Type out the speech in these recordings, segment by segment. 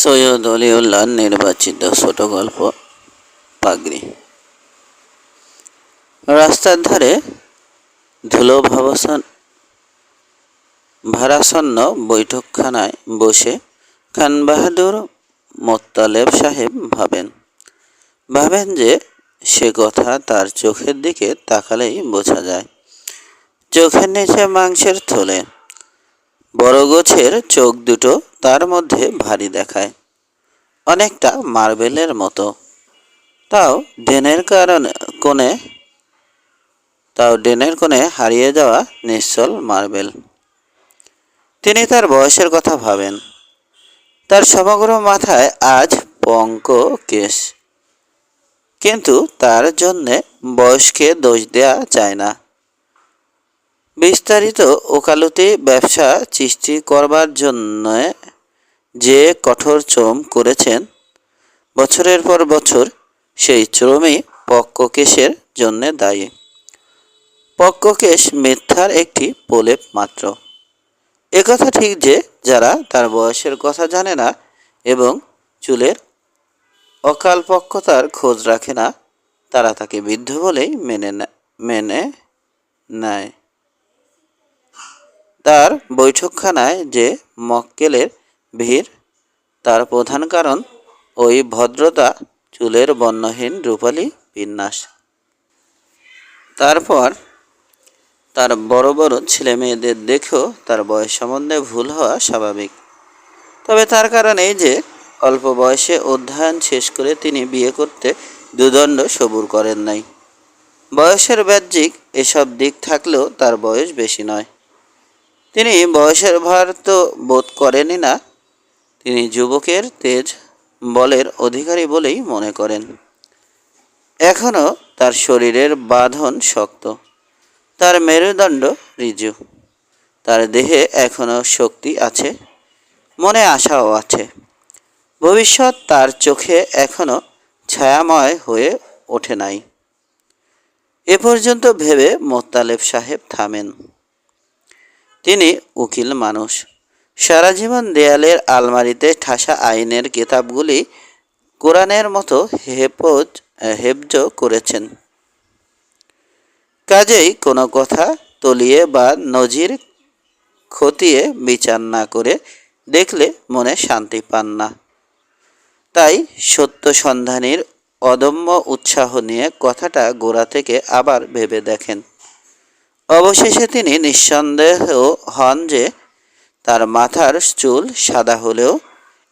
সৈয়দ অলিউল্লাহ নির্বাচিত ছোট গল্প, পাগড়ি। রাস্তার ধারে ধুলো ভাবসান, ভারাসন্ন বৈঠকখানায় বসে খান বাহাদুর মোত্তালেব সাহেব ভাবেন। ভাবেন যে সে কথা তার চোখের দিকে তাকালেই বোঝা যায়। চোখের নিচে মাংসের থলে। বড় গোছের চোখ দুটো তার মধ্যে ভারী দেখায়। অনেকটা মার্বেলের মতো। তাও ডেনের কারণে, কোণে, তাও ডেনের কোণে হারিয়ে যাওয়া নিশ্চল মার্বেল। তিনি তার বয়সের কথা ভাবেন। তার সমগ্র মাথায় আজ পঙ্ক কেশ কিন্তু তার জন্যে বয়সকে দোষ দেয়া যায় না। বিস্তারিত ওকালতি ব্যবসা সৃষ্টি করবার জন্য যে কঠোর শ্রম করেছেন, বছরের পর বছর সেই শ্রমই পক্ককেশের জন্য দায়ী। পক্ককেশ মিথ্যার একটি প্রলেপ মাত্র। একথা ঠিক যে যারা তার বয়সের কথা জানে না এবং চুলের অকালপক্কতার খোঁজ রাখে না, তারা তাকে বৃদ্ধ বলেই মেনে মেনে নেয়। তার বৈঠকখানায় যে মক্কেলের ভিড়, তার প্রধান কারণ ওই ভদ্রতা, চুলের বর্ণহীন রূপালী বিন্যাস। তারপর তার বড় বড় ছেলে মেয়েদের দেখেও তার বয়স সম্বন্ধে ভুল হওয়া স্বাভাবিক। তবে তার কারণ এই যে, অল্প বয়সে অধ্যয়ন শেষ করে তিনি বিয়ে করতে দুদণ্ড সবুর করেন নাই। বয়সের বাহ্যিক এসব দিক থাকলেও তার বয়স বেশি নয়। তিনি বয়সের ভার তো বোধ করেনই না, তিনি যুবকের তেজ বলের অধিকারী বলেই মনে করেন। এখনও তার শরীরের বাঁধন শক্ত, তার মেরুদণ্ড ঋজু তার দেহে এখনও শক্তি আছে, মনে আশাও আছে। ভবিষ্যৎ তার চোখে এখনও ছায়াময় হয়ে ওঠে নাই। এ পর্যন্ত ভেবে মোত্তালেব সাহেব থামেন। তিনি উকিল মানুষ। সারা জীবন দেয়ালের আলমারিতে ঠাসা আইনের কিতাবগুলি কোরআনের মতো হেফজ হেফজ করেছেন। কাজেই কোনো কথা তলিয়ে বা নজির খতিয়ে বিচার না করে দেখলে মনে শান্তি পান না। তাই সত্য সন্ধানীর অদম্য উৎসাহ নিয়ে কথাটা গোড়া থেকে আবার ভেবে দেখেন। অবশেষে তিনি নিঃসন্দেহ হন যে তার মাথার চুল সাদা হলেও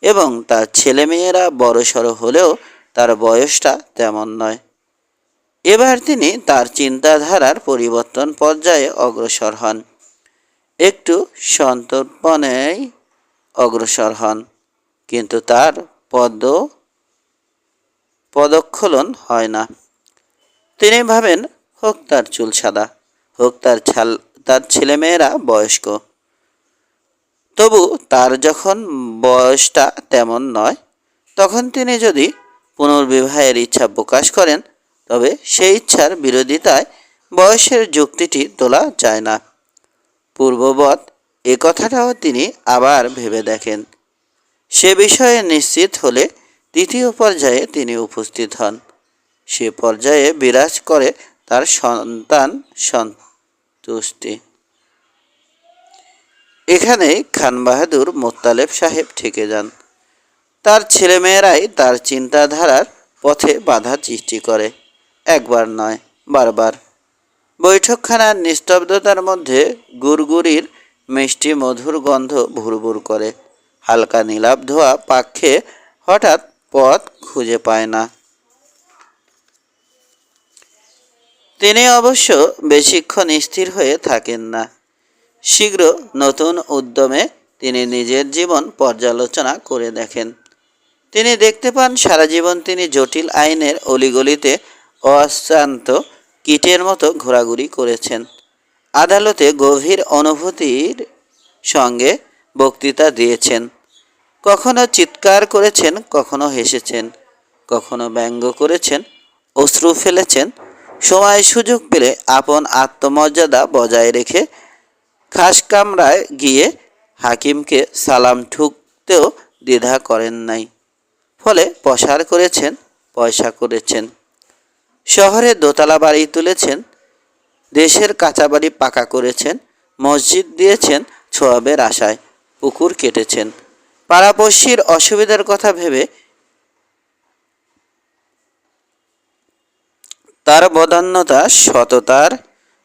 এবং তার ছেলেমেয়েরা বড়সড় হলেও তার বয়সটা তেমন নয়। এবার তিনি তার চিন্তাধারার পরিবর্তন পর্যায়ে অগ্রসর হন। একটু সন্তর্পণেই অগ্রসর হন, কিন্তু তার পদ পদক্ষলন হয় না। তিনি ভাবেন, হোক, তার চুল সাদা। হোক তার ছাল, তার ছেলেমেয়েরা বয়স্ক। তবু তার যখন বয়সটা তেমন নয়, তখন তিনি যদি পুনর্বিবাহের ইচ্ছা প্রকাশ করেন, তবে সেই ইচ্ছার বিরোধিতায় বয়সের যুক্তিটি তোলা যায় না। পূর্ববৎ এ কথাটাও তিনি আবার ভেবে দেখেন। সে বিষয়ে নিশ্চিত হলে তৃতীয় পর্যায়ে তিনি উপস্থিত হন। সে পর্যায়ে বিরাজ করে তার সন্তান সন্তুষ্টি এখানে খান বাহাদুর মোত্তালেব সাহেব থেকে যান। তার ছেলেমেয়েরাই তার চিন্তাধারার পথে বাধা সৃষ্টি করে। একবার নয়, বারবার। বৈঠকখানার নিস্তব্ধতার মধ্যে গুড়গুড়ির মিষ্টি মধুর গন্ধ ভুরভুর করে। হালকা নীলাভ ধোয়া পাক্ষে হঠাৎ পথ খুঁজে পায় না। তিনি অবশ্য বেশিক্ষণ স্থির হয়ে থাকেন না। শীঘ্র নতুন উদ্যমে তিনি নিজের জীবন পর্যালোচনা করে দেখেন। তিনি দেখতে পান, সারা জীবন তিনি জটিল আইনের অলিগলিতে অশ্রান্ত কীটের মতো ঘোরাঘুরি করেছেন। আদালতে গভীর অনুভূতির সঙ্গে বক্তৃতা দিয়েছেন। কখনো চিৎকার করেছেন, কখনো হেসেছেন, কখনো ব্যঙ্গ করেছেন, অশ্রু ফেলেছেন সময় সুযোগ পেলে আপন আত্মমর্যাদা বজায় রেখে খাস কামরায় গিয়ে হাকিমকে সালাম ঠুকতেও দ্বিধা করেন নাই। ফলে প্রসার করেছেন, পয়সা করেছেন। শহরে দোতলা বাড়ি তুলেছেন, দেশের কাঁচা বাড়ি পাকা করেছেন, মসজিদ দিয়েছেন ছোয়াবের আশায়, পুকুর কেটেছেন। পাড়াপড়শির অসুবিধার কথা ভেবে তার বদান্যতা সততার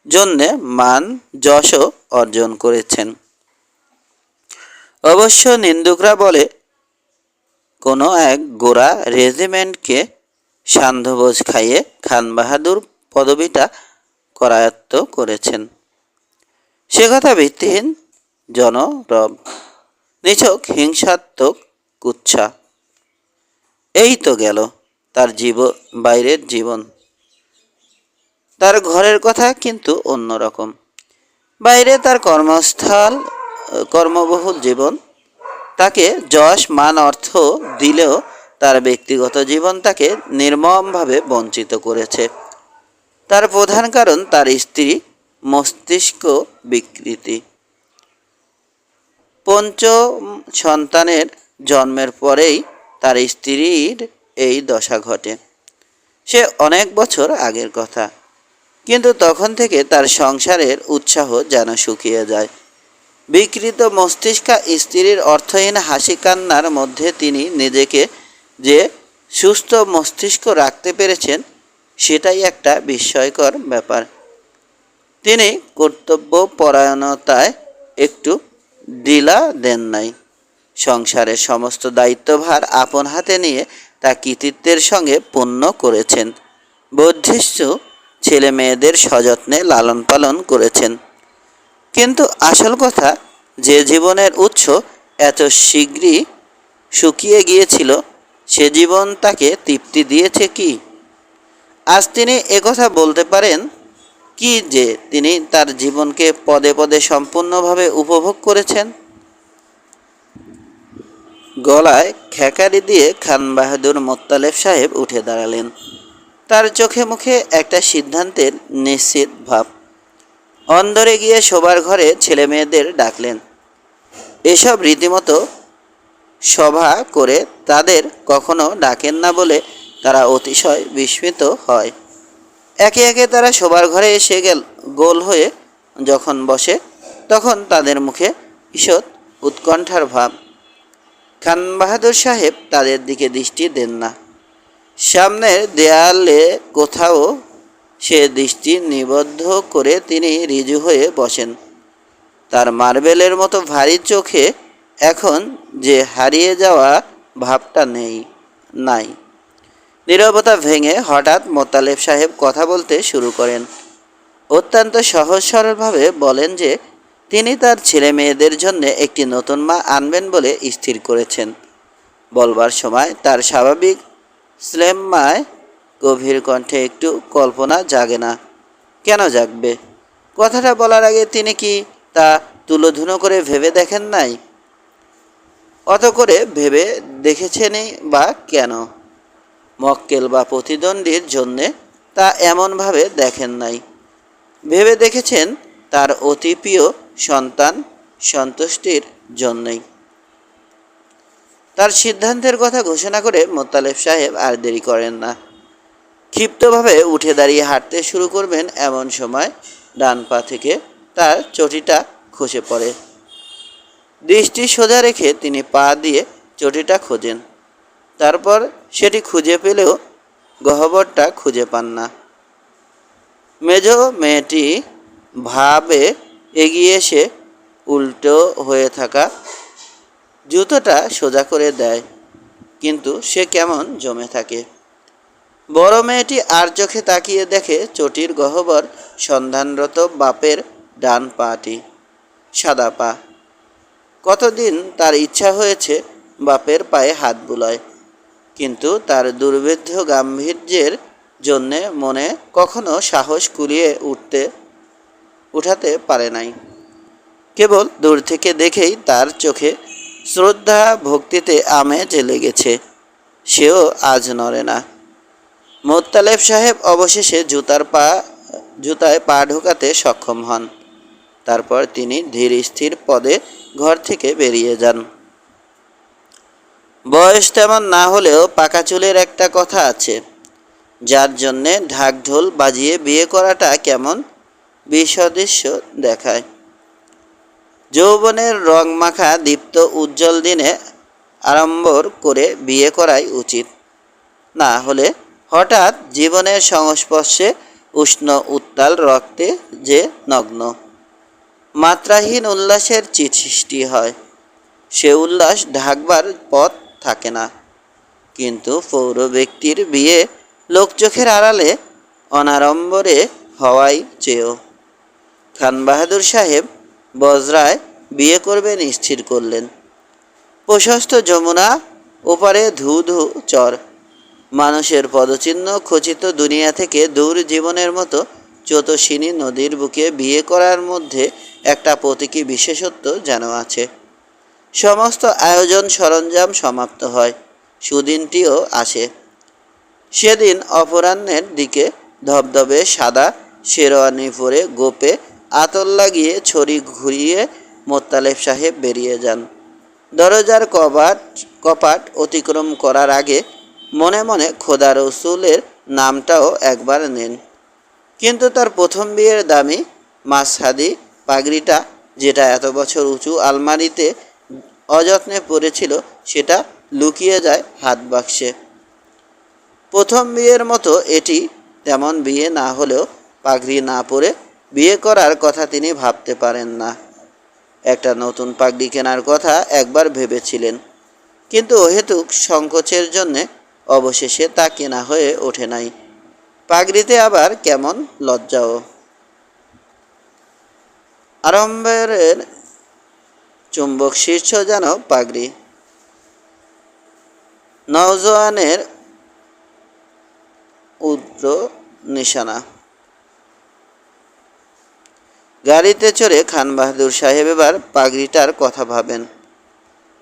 জন্যে মান যশও অর্জন করেছেন। অবশ্য নিন্দুকরা বলে, কোনো এক গোড়া রেজিমেন্টকে সান্ধ্যভোজ খাইয়ে খান বাহাদুর পদবিটা করায়ত্ত করেছেন। সে কথা ভিত্তিহীন জনরব, নিছক হিংসাত্মক কুচ্ছা এই তো গেল তার জীব, বাইরের জীবন। তার ঘরের কথা কিন্তু অন্যরকম বাইরে তার কর্মস্থল, কর্মবহুল জীবন, তাকে যশ মান অর্থ দিলেও তার ব্যক্তিগত জীবন তাকে নির্মমভাবে বঞ্চিত করেছে। তার প্রধান কারণ তার স্ত্রী, মস্তিষ্ক, বিকৃতি। পঞ্চম সন্তানের জন্মের পরেই তার স্ত্রীর এই দশা ঘটে। সে অনেক বছর আগের কথা। কিন্তু তখন থেকে তার সংসারের উৎসাহ যেন শুকিয়ে যায়। বিকৃত মস্তিষ্কা স্ত্রীর অর্থহীন হাসি কান্নার মধ্যে তিনি নিজেকে যে সুস্থ মস্তিষ্ক রাখতে পেরেছেন, সেটাই একটা বিস্ময়কর ব্যাপার। তিনি কর্তব্য পরায়ণতায় একটু ডিলা দেন নাই। সংসারের সমস্ত দায়িত্বভার আপন হাতে নিয়ে তা কৃতিত্বের সঙ্গে পূর্ণ করেছেন। বৌদ্ধিষ্ঠ ছেলে মেয়েদের সযত্নে লালন পালন করেছেন। কিন্তু আসল কথা, যে জীবনের উৎস এত শীঘ্রই শুকিয়ে গিয়েছিল, সে জীবন তাকে তৃপ্তি দিয়েছে কি? আজ তিনি একথা বলতে পারেন কি যে তিনি তার জীবনকে পদে পদে সম্পূর্ণভাবে উপভোগ করেছেন? গলায় খেকারি দিয়ে খান বাহাদুর মোত্তালেব সাহেব উঠে দাঁড়ালেন। তার চোখে মুখে একটা সিদ্ধান্তের নিশ্চিত ভাব। অন্দরে গিয়ে শোবার ঘরে ছেলে মেয়েদের ডাকলেন। এসব রীতিমতো সভা করে তাদের কখনো ডাকেন না বলে তারা অতিশয় বিস্মিত হয়। একে একে তারা শোবার ঘরে এসে গেল, গোল হয়ে যখন বসে, তখন তাদের মুখে ঈষৎ উৎকণ্ঠার ভাব। খান বাহাদুর সাহেব তাদের দিকে দৃষ্টি দেন না। সামনের দেয়ালে কোথাও সে দৃষ্টি নিবদ্ধ করে তিনি রিজু হয়ে বসেন। তার মার্বেলের মতো ভারী চোখে এখন যে হারিয়ে যাওয়া ভাবটা নেই, নাই। নীরবতা ভেঙে হঠাৎ মোতালেব সাহেব কথা বলতে শুরু করেন। অত্যন্ত সহজ সরলভাবে বলেন যে, তিনি তার ছেলে মেয়েদের জন্য একটি নতুন মা আনবেন বলে স্থির করেছেন। বলবার সময় তার স্বাভাবিক স্লেম্মায় গভীর কণ্ঠে একটু কল্পনা জাগে না। কেন জাগবে? কথাটা বলার আগে তিনি কি তা তুলোধুনো করে ভেবে দেখেন নাই? অত করে ভেবে দেখেছেনই বা কেন? মক্কেল বা প্রতিদ্বন্দ্বীর জন্যে তা এমনভাবে দেখেন নাই। ভেবে দেখেছেন তার অতি প্রিয় সন্তান সন্তুষ্টির জন্যই। তার সিদ্ধান্তের কথা ঘোষণা করে মোত্তালেব সাহেব আর দেরি করেন না। ক্ষিপ্তভাবে উঠে দাঁড়িয়ে হাঁটতে শুরু করবেন এমন সময় ডান পা থেকে তার চটিটা খসে পড়ে। দৃষ্টি সোজা রেখে তিনি পা দিয়ে চটিটা খোঁজেন। তারপর সেটি খুঁজে পেলেও গহ্বরটা খুঁজে পান না। মেজ মেয়েটি ভাবে এগিয়ে এসে উল্টো হয়ে থাকা জুতোটা সোজা করে দেয়, কিন্তু সে কেমন জমে থাকে। বড় মেয়েটি আর চোখে তাকিয়ে দেখে চটির গহ্বর সন্ধানরত বাপের ডান পাটি, সাদা পা। কতদিন তার ইচ্ছা হয়েছে বাপের পায়ে হাত বুলায়, কিন্তু তার দুর্ভেদ্য গাম্ভীর্যের জন্যে মনে কখনো সাহস কুলিয়ে উঠতে, উঠাতে পারে নাই। কেবল দূর থেকে দেখেই তার চোখে শ্রদ্ধা ভক্তিতে আমেজ লেগেছে সেও আজ নড়ে না। মোত্তালেব সাহেব অবশেষে জুতার পা, জুতায় পা ঢোকাতে সক্ষম হন। তারপর তিনি ধীর স্থির পদে ঘর থেকে বেরিয়ে যান। বয়স তেমন না হলেও পাকা চুলের একটা কথা আছে। যার জন্যে ঢাক ঢোল বাজিয়ে বিয়ে করাটা কেমন বিসদৃশ্য দেখায়। যৌবনের রং মাখা দীপ্ত উজ্জ্বল দিনে আড়ম্বর করে বিয়ে করাই উচিত। না হলে হঠাৎ জীবনের সংস্পর্শে উষ্ণ উত্তাল রক্তে যে নগ্ন। মাত্রাহীন উল্লাসের চিৎ সৃষ্টি হয়। সে উল্লাস ঢাকবার পথ থাকে না। কিন্তু পৌর ব্যক্তির বিয়ে লোকচোখের আড়ালে অনারম্বরে হওয়াই চেয়েও খান বাহাদুর সাহেব বজরায় বিয়ে করবে স্থির করলেন। প্রশস্ত যমুনা, ওপারে ধু ধু চর। মানুষের পদচিহ্ন খচিত দুনিয়া থেকে দূর জীবনের মতো চতসিনী নদীর বুকে বিয়ে করার মধ্যে একটা প্রতীকী বিশেষত্ব যেন আছে। সমস্ত আয়োজন সরঞ্জাম সমাপ্ত হয়, সুদিনটিও আসে। সেদিন অপরাহ্নের দিকে ধবধবে সাদা, শেরওয়ানি পরে গোপে আতর লাগিয়ে ছড়ি ঘুরিয়ে মোত্তালেব সাহেব বেরিয়ে যান। দরজার কবাট কপাট অতিক্রম করার আগে মনে মনে খোদা রসুলের নামটাও একবার নেন। কিন্তু তার প্রথম বিয়ের দামি মাসহাদি পাগড়িটা, যেটা এত বছর উঁচু আলমারিতে অযত্নে পড়েছিল, সেটা লুকিয়ে যায় হাত বাক্সে। প্রথম বিয়ের মতো এটি তেমন বিয়ে না হলেও পাগড়ি না পরে বিয়ে করার কথা তিনি ভাবতে পারেন না। একটা নতুন পাগড়ি কেনার কথা একবার ভেবেছিলেন। কিন্তু অহেতুক সংকোচের জন্যে অবশেষে তা কেনা হয়ে ওঠে নাই। পাগড়িতে আবার কেমন লজ্জাও। আরম্ভের চুম্বক শীর্ষ যেন পাগড়ি। নওজোয়ানের উদ্র নিশানা। গাড়িতে চড়ে খান বাহাদুর সাহেব এবার পাগড়িটার কথা ভাবেন।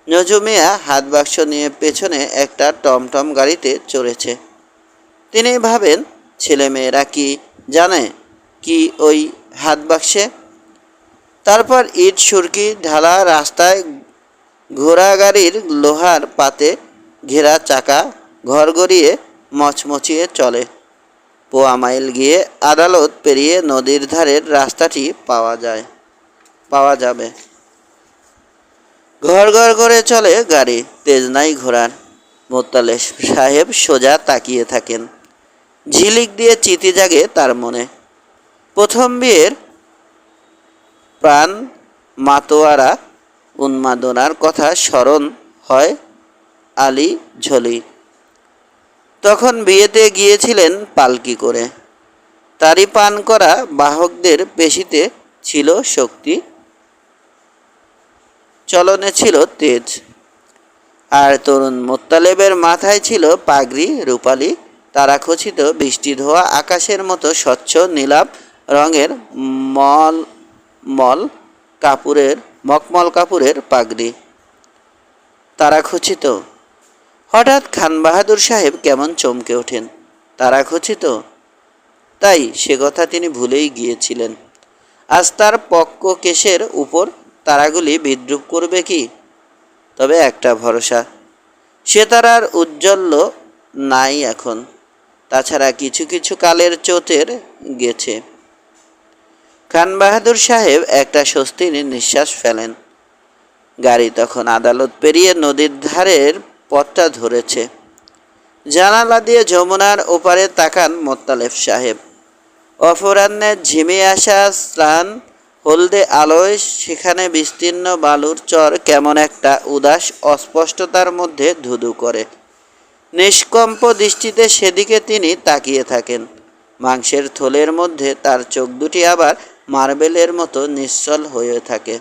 নজুমিয়া হাত বাক্স নিয়ে পেছনে একটা টমটম গাড়িতে চড়েছে। তিনি ভাবেন ছেলেমেয়েরা কি জানে কি ওই হাত বাক্সে? তারপর ইট, সুরকি, ঢালা রাস্তায় ঘোড়া গাড়ির লোহার পাতে ঘেরা চাকা ঘর গড়িয়ে মচমচিয়ে চলে। পোয়া মাইল গিয়ে আদালত পেরিয়ে নদীর ধারের রাস্তাটি পাওয়া যায়, পাওয়া যাবে। ঘর ঘর করে চলে গাড়ি, তেজ নাই ঘোড়ার। মোত্তালে সাহেব সোজা তাকিয়ে থাকেন। ঝিলিক দিয়ে চিতি জাগে তার মনে। প্রথম বিয়ের প্রাণ মাতোয়ারা উন্মাদনার কথা স্মরণ হয় আলী ঝলি। তখন বিয়েতে গিয়েছিলেন পালকি করে। তারই পান করা বাহকদের পেশিতে ছিল শক্তি। চলনে ছিল তেজ। আর তরুণ মোত্তালেবের মাথায় ছিল পাগড়ি, রূপালি। তারাখচিত বৃষ্টি ধোয়া আকাশের মতো স্বচ্ছ নীলাভ রঙের মল মল কাপুরের, মকমল কাপুরের পাগড়ি। তারাখচিত হঠাৎ খান বাহাদুর সাহেব কেমন চমকে ওঠেন? তারাখচিত তাই সে কথা তিনি ভুলেই গিয়েছিলেন। আজ তার পক্ক কেশের উপর তারাগুলি বিদ্রুপ করবে কি? তবে একটা ভরসা। সে তারার উজ্জ্বল্য নাই এখন। তাছাড়া কিছু কিছু কালের চোতের গেছে। খান বাহাদুর সাহেব একটা স্বস্তির নিঃশ্বাস ফেলেন। গাড়ি তখন আদালত পেরিয়ে নদীর ধারের পথটা ধরেছে। জানালা দিয়ে যমুনার ওপারে তাকান মোত্তালেব সাহেব। অপরাহ্নে ঝিমে আসা স্নান, হলদে আলোয় সেখানে বিস্তীর্ণ বালুর চর কেমন একটা উদাস অস্পষ্টতার মধ্যে ধুধু করে। নিষ্কম্প দৃষ্টিতে সেদিকে তিনি তাকিয়ে থাকেন। মাংসের থলের মধ্যে তার চোখ দুটি আবার মার্বেলের মতো নিশ্চল হয়ে থাকে।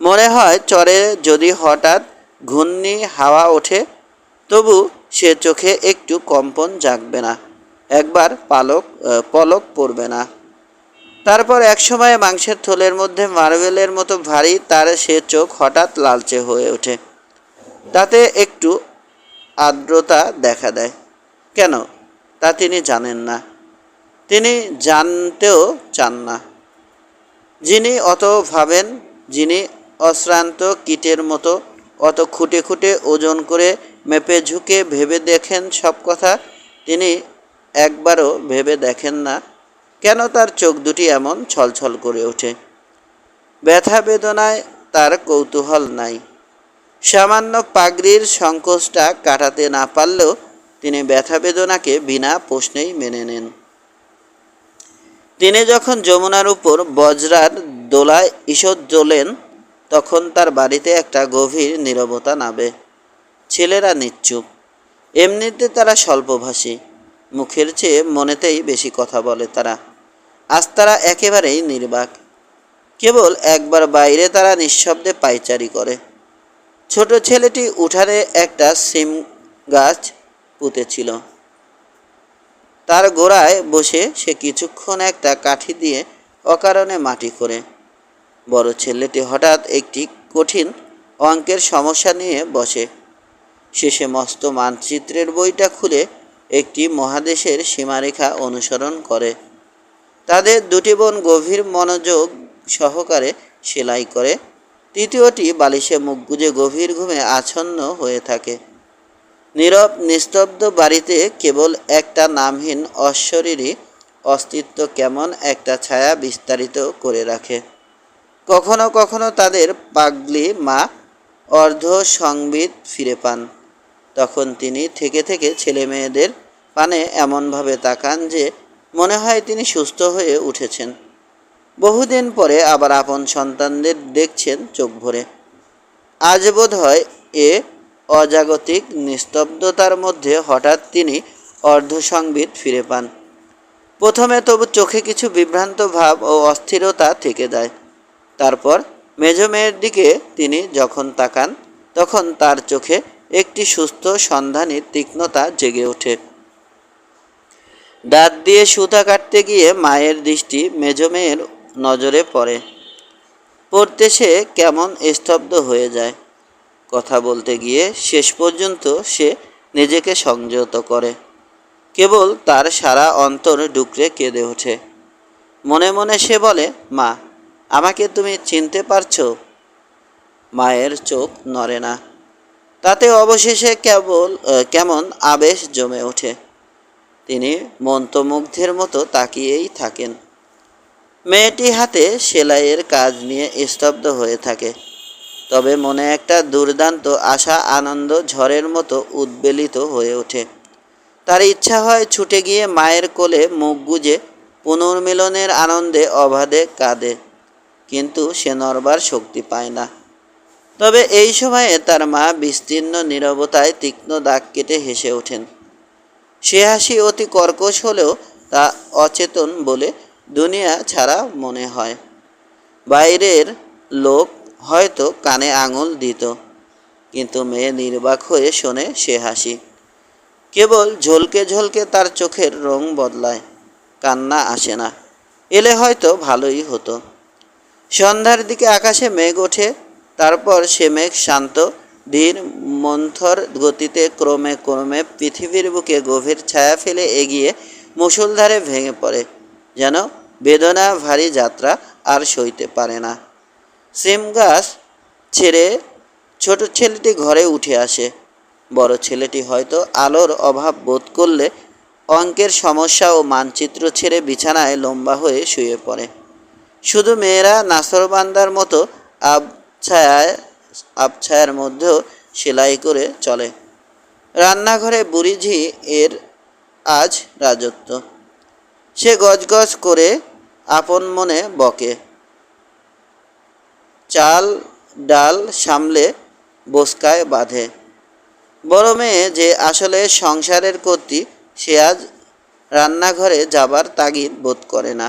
মনে হয় চরে যদি হঠাৎ ঘূর্ণি হাওয়া ওঠে, তবু সে চোখে একটু কম্পন জাগবে না। একবার পালক পলক পড়বে না। তারপর একসময় মাংসের থলের মধ্যে মার্বেলের মতো ভারী তার সে চোখ হঠাৎ লালচে হয়ে ওঠে। তাতে একটু আর্দ্রতা দেখা দেয়। কেন? তা তিনি জানেন না। তিনি জানতেও চান না। যিনি অত ভাবেন, যিনি অশ্রান্ত কীটের মতো অত খুঁটে খুঁটে ওজন করে মেপে ঝুঁকে ভেবে দেখেন সব কথা, তিনি একবারও ভেবে দেখেন না, কেন তার চোখ দুটি এমন ছলছল করে ওঠে। ব্যথা বেদনায় তার কৌতূহল নাই। সামান্য পাগড়ির সংকোচটা কাটাতে না পারলেও তিনি ব্যথা বেদনাকে বিনা প্রশ্নেই মেনে নেন। তিনি যখন যমুনার উপর বজ্রার দোলায় ঈষৎ জ্বলেন তখন তার বাড়িতে একটা গভীর নীরবতা নাবে ছেলেরা নিশ্চুপ এমনিতে তারা স্বল্পভাষী। মুখের চেয়ে মনেতেই বেশি কথা বলে তারা। আজ তারা একেবারেই নির্বাক। কেবল একবার বাইরে তারা নিঃশব্দে পাইচারি করে। ছোট ছেলেটি উঠানে একটা সিম গাছ পুঁতেছিল। তার গোড়ায় বসে সে কিছুক্ষণ একটা কাঠি দিয়ে অকারণে মাটি করে বড় ছেলেটি হঠাৎ একটি কঠিন অঙ্কের সমস্যা নিয়ে বসে। শেষে মস্ত মানচিত্রের বইটা খুলে একটি মহাদেশের সীমারেখা অনুসরণ করে। তাদের দুটি বোন গভীর মনোযোগ সহকারে সেলাই করে। তৃতীয়টি বালিশে মুখ গুজে গভীর ঘুমে আচ্ছন্ন হয়ে থাকে। নীরব, নিস্তব্ধ বাড়িতে কেবল একটা নামহীন অশ্বরীরই অস্তিত্ব কেমন একটা ছায়া বিস্তারিত করে রাখে। কখনো কখনো তাদের পাগলি মা অর্ধ সংবিত ফিরে পান। তখন তিনি থেকে থেকে ছেলে মেয়েদের পানে এমনভাবে তাকান যে মনে হয় তিনি সুস্থ হয়ে উঠেছেন। বহুদিন পরে আবার আপন সন্তানদের দেখছেন চোখ ভরে। আজ বোধ হয় এ অজাগতিক নিস্তব্ধতার মধ্যে হঠাৎ তিনি অর্ধসংবিত ফিরে পান। প্রথমে তবু চোখে কিছু বিভ্রান্ত ভাব ও অস্থিরতা থেকে যায়। তারপর মেজ মেয়ের দিকে তিনি যখন তাকান, তখন তার চোখে একটি সুস্থ সন্ধানী তীক্ষ্ণতা জেগে ওঠে। দাঁত দিয়ে সুতা কাটতে গিয়ে মায়ের দৃষ্টি মেজ মেয়ের নজরে পড়ে। পড়তে সে কেমন স্তব্ধ হয়ে যায়। কথা বলতে গিয়ে শেষ পর্যন্ত সে নিজেকে সংযত করে। কেবল তার সারা অন্তর ডুকরে কেঁদে ওঠে। মনে মনে সে বলে, মা আমাকে তুমি চিনতে পারছ? মায়ের চোখ নড়ে না। তাতে অবশেষে কেবল কেমন আবেশ জমে ওঠে। তিনি মন্ত্রমুগ্ধের মতো তাকিয়েই থাকেন। মেয়েটি হাতে সেলাইয়ের কাজ নিয়ে স্তব্ধ হয়ে থাকে। তবে মনে একটা দুর্দান্ত আশা, আনন্দ, ঝড়ের মতো উদ্বেলিত হয়ে ওঠে। তার ইচ্ছা হয় ছুটে গিয়ে মায়ের কোলে মুখ গুজে পুনর্মিলনের আনন্দে অবাধে কাঁদে। কিন্তু সে নড়বার শক্তি পায় না। তবে এই সময়ে তার মা বিস্তীর্ণ নীরবতায় তীক্ষ্ণ দাগ কেটে হেসে ওঠেন। সে হাসি অতি কর্কশ হলেও তা অচেতন বলে দুনিয়া ছাড়া মনে হয়। বাইরের লোক হয়তো কানে আঙুল দিত, কিন্তু মেয়ে নির্বাক হয়ে শোনে সে হাসি। কেবল ঝলকে ঝলকে তার চোখের রং বদলায়, কান্না আসে না, এলে হয়তো ভালোই হতো। সন্ধ্যার দিকে আকাশে মেঘ ওঠে, তারপর সে মেঘ শান্ত, ধীর, মন্থর গতিতে ক্রমে ক্রমে পৃথিবীর বুকে গভীর ছায়া ফেলে এগিয়ে মুষলধারে ভেঙে পড়ে, যেন বেদনা ভারী যাত্রা আর সইতে পারে না। সিম গাছ ছেড়ে ছোট ছেলেটি ঘরে উঠে আসে। বড় ছেলেটি হয়তো আলোর অভাব বোধ করলে অঙ্কের সমস্যা ও মানচিত্র ছেড়ে বিছানায় লম্বা হয়ে শুয়ে পড়ে। শুধু মেয়েরা নাসরবান্দার মতো আবছায়ায়, আবছায়ার মধ্যেও সেলাই করে চলে। রান্নাঘরে বুড়িঝি এর আজ রাজত্ব। সে গজগজ করে আপন মনে বকে। চাল, ডাল সামলে বসকায় বাঁধে। বড় মেয়ে যে আসলে সংসারের কর্তী, সে আজ রান্নাঘরে যাবার তাগিদ বোধ করে না।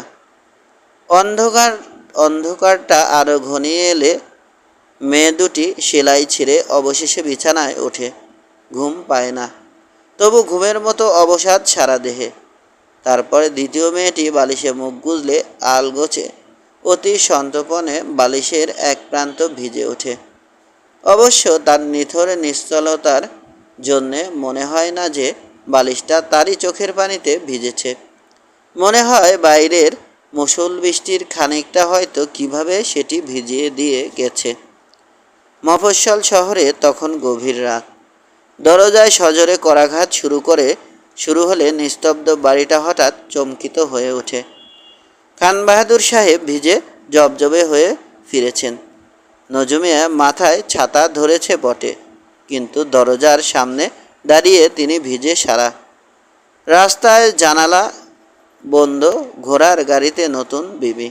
অন্ধকার, অন্ধকারটা আরও ঘনিয়ে এলে মেয়ে দুটি সেলাই ছিঁড়ে অবশেষে বিছানায় ওঠে। ঘুম পায় না। তবু ঘুমের মতো অবসাদ সারা দেহে। তারপরে দ্বিতীয় মেয়েটি বালিশে মুখ গুজলে আলগোছে অতি সন্তপনে বালিশের এক প্রান্ত ভিজে ওঠে। অবশ্য তার নিথর নিশ্চলতার জন্যে মনে হয় না যে বালিশটা তারই চোখের পানিতে ভিজেছে। মনে হয় বাইরের মুসল বৃষ্টির খানিকটা হয়তো কীভাবে সেটি ভিজিয়ে দিয়ে গেছে। মফস্বল শহরে তখন গভীর রাত। দরজায় সজোরে করাঘাত শুরু করে, শুরু হলে নিস্তব্ধ বাড়িটা হঠাৎ চমকিত হয়ে ওঠে। খান বাহাদুর সাহেব ভিজে জবজবে হয়ে ফিরেছেন। নজমিয়া মাথায় ছাতা ধরেছে বটে, কিন্তু দরজার সামনে দাঁড়িয়ে তিনি ভিজে সারা। রাস্তায় জানালা বন্ধ, ঘোড়ার গাড়িতে নতুন বিবি।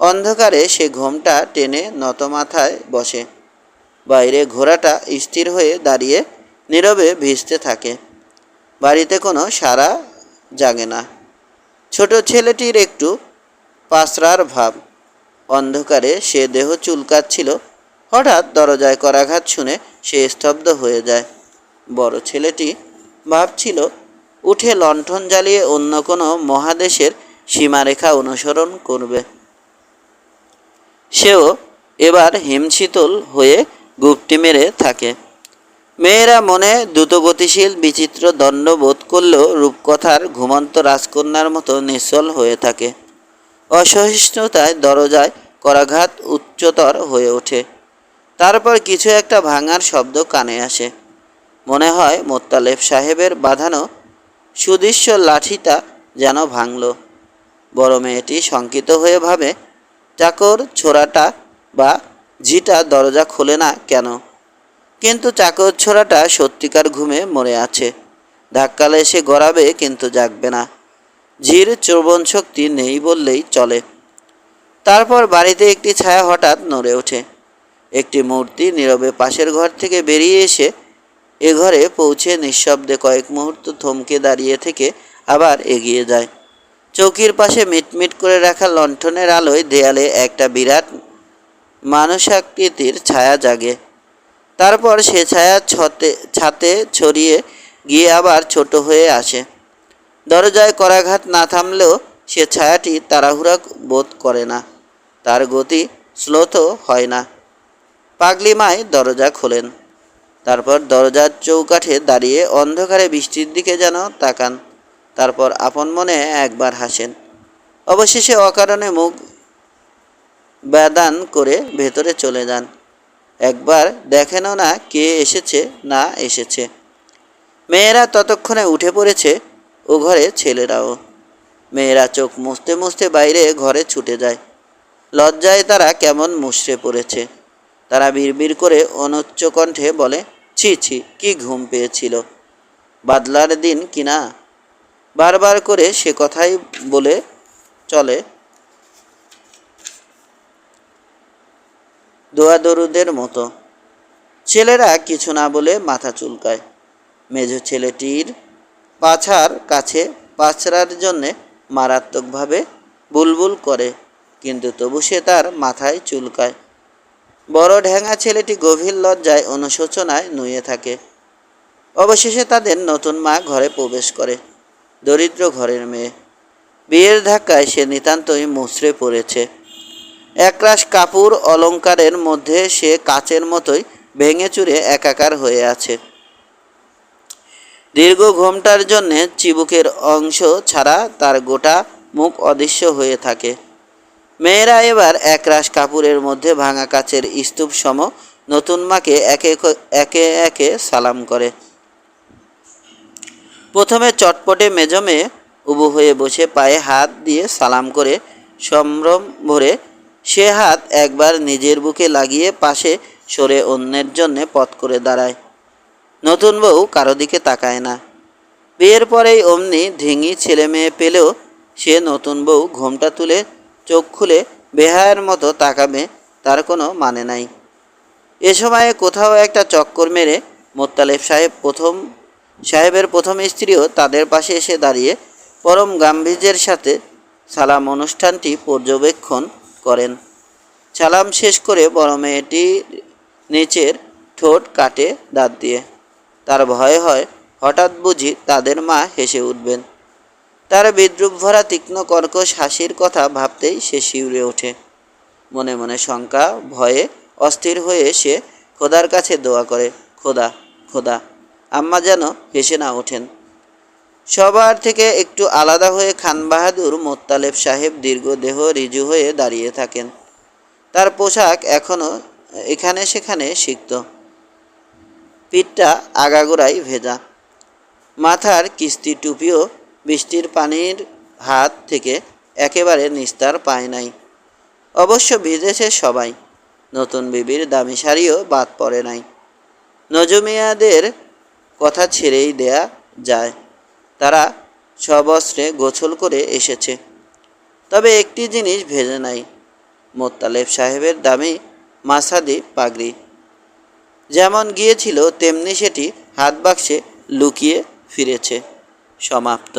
অন্ধকারে সে ঘোমটা টেনে নত মাথায় বসে। বাইরে ঘোড়াটা স্থির হয়ে দাঁড়িয়ে নীরবে ভিজতে থাকে। বাড়িতে কোনো সারা জাগে না। ছোট ছেলেটির একটু পাসরার ভাব। অন্ধকারে সে দেহ চুলকাচ্ছিল। হঠাৎ দরজায় করাঘাত শুনে সে স্তব্ধ হয়ে যায়। বড় ছেলেটি ভাবছিল উঠে লণ্ঠন জ্বালিয়ে অন্য কোনো মহাদেশের সীমারেখা অনুসরণ করবে। সেও এবার হিমশীতল হয়ে গুপটি মেরে থাকে। মেয়েরা মনে দ্রুতগতিশীল, বিচিত্র দণ্ড বোধ করলেও রূপকথার ঘুমন্ত রাজকন্যার মতো নিশ্চল হয়ে থাকে। অসহিষ্ণুতায় দরজায় করাঘাত উচ্চতর হয়ে ওঠে। তারপর কিছু একটা ভাঙার শব্দ কানে আসে। মনে হয় মোত্তালেব সাহেবের বাঁধানো সুদৃশ্য লাঠিটা যেন ভাঙল। বড় মেয়েটি শঙ্কিত হয়ে ভাবে, চাকর, ছোড়াটা বা ঝিটা দরজা খোলে না কেন? কিন্তু চাকর, ছোড়াটা সত্যিকার ঘুমে মরে আছে। ধাক্কালে এসে গড়াবে কিন্তু জাগবে না। ঝির চর্বণ শক্তি নেই বললেই চলে। তারপর বাড়িতে একটি ছায়া হঠাৎ নড়ে ওঠে। একটি মূর্তি নীরবে পাশের ঘর থেকে বেরিয়ে এসে এ ঘরে পৌঁছে নিঃশব্দে কয়েক মুহূর্ত থমকে দাঁড়িয়ে থেকে আবার এগিয়ে যায়। চৌকির পাশে মিটমিট করে রাখা লণ্ঠনের আলোয় দেয়ালে একটা বিরাট মানুষাকৃতির ছায়া জাগে। তারপর সে ছায়া ছতে, ছাতে ছড়িয়ে গিয়ে আবার ছোট হয়ে আসে। দরজায় করাঘাত না থামলেও সে ছায়াটি তাড়াহুড়া বোধ করে না। তার গতি স্লোত হয় না। পাগলিমায় দরজা খোলেন। তারপর দরজার চৌকাঠে দাঁড়িয়ে অন্ধকারে বৃষ্টির দিকে যেন তাকান। তারপর আপন মনে একবার হাসেন। অবশেষে অকারণে মুখ ব্যাদান করে ভেতরে চলে যান। একবার দেখেনও না কে এসেছে, না এসেছে। মেয়েরা ততক্ষণে উঠে পড়েছে ও ঘরে ছেলেরাও। মেয়েরা চোখ মুছতে মুছতে বাইরে ঘরে ছুটে যায়। লজ্জায় তারা কেমন মুষড়ে পড়েছে। তারা বিড়বিড় করে অনুচ্চ কণ্ঠে বলে, ছি ছি, কি ঘুম পেয়েছিল? বাদলার দিন কিনা বারবার করে সে কথাই বলে চলে। দোয়াদরুদের মতো। ছেলেরা কিছু না বলে মাথা চুলকায়। মেজ ছেলেটির পাছার কাছে পাছড়ার জন্যে মারাত্মকভাবে বুলবুল করে, কিন্তু তবু সে তার মাথায় চুলকায়। বড় ঢ্যাঙা ছেলেটি গভীর লজ্জায় অনুশোচনায় নুয়ে থাকে। অবশেষে তাদের নতুন মা ঘরে প্রবেশ করে, দরিদ্র ঘরের মেয়ে। বিয়ের ধাক্কায় সে নিতান্তই মুচড়ে পড়েছে। একরাশ কাপড় অলংকারের মধ্যে সে কাচের মতোই ভেঙে চুরে একাকার হয়ে আছে। দীর্ঘ ঘোমটার জন্যে চিবুকের অংশ ছাড়া তার গোটা মুখ অদৃশ্য হয়ে থাকে। মেয়েরা এবার একরাশ কাপড়ের মধ্যে ভাঙা কাচের স্তূপ সম নতুন মাকে একে একে একে সালাম করে। প্রথমে চটপটে মেজ মেয়ে উবু হয়ে বসে পায়ে হাত দিয়ে সালাম করে সম্ভ্রম ভরে সে হাত একবার নিজের বুকে লাগিয়ে পাশে সরে অন্যের জন্যে পথ করে দাঁড়ায়। নতুন বউ কারও দিকে তাকায় না। বিয়ের পরেই অমনি ধিঙি ছেলে মেয়ে পেলেও সে নতুন বউ ঘোমটা তুলে চোখ খুলে বেহায়ের মতো তাকাবে, তার কোনো মানে নাই। এ সময়ে কোথাও একটা চক্কর মেরে মোত্তালেব সাহেব প্রথম, সাহেবের প্রথম স্ত্রীও তাদের পাশে এসে দাঁড়িয়ে পরম গাম্ভীর্যের সাথে সালাম অনুষ্ঠানটি পর্যবেক্ষণ করেন। সালাম শেষ করে বড় মেয়েটি নিচের ঠোঁট কাটে দাঁত দিয়ে। তার ভয় হয় হঠাৎ বুঝি তাদের মা হেসে উঠবেন। তার বিদ্রুপ ভরা তীক্ষ্ণ কর্কশ হাসির কথা ভাবতেই সে শিউরে ওঠে। মনে মনে শঙ্কা, ভয়ে অস্থির হয়ে সে খোদার কাছে দোয়া করে, খোদা খোদা, আম্মা যেন হেসে না ওঠেন। সবার থেকে একটু আলাদা হয়ে খান বাহাদুর মোত্তালেব সাহেব দীর্ঘ দেহ রিজু হয়ে দাঁড়িয়ে থাকেন। তার পোশাক এখনও এখানে সেখানে শিখত পিঠটা আগাগোড়াই ভেজা। মাথার কিস্তি টুপিও বৃষ্টির পানির হাত থেকে একেবারে নিস্তার পায় নাই। অবশ্য বিদেশে সবাই। নতুন বিবির দামি শাড়িও বাদ পড়ে নাই। নজমিয়াদের কথা ছেড়েই দেয়া যায়। তারা সবস্ত্রে গোছল করে এসেছে। তবে একটি জিনিস ভেজে নাই। মোত্তালেব সাহেবের দামি মাসাদি পাগড়ি। যেমন গিয়েছিল, তেমনি সেটি হাত বাক্সে লুকিয়ে ফিরেছে। সমাপ্ত।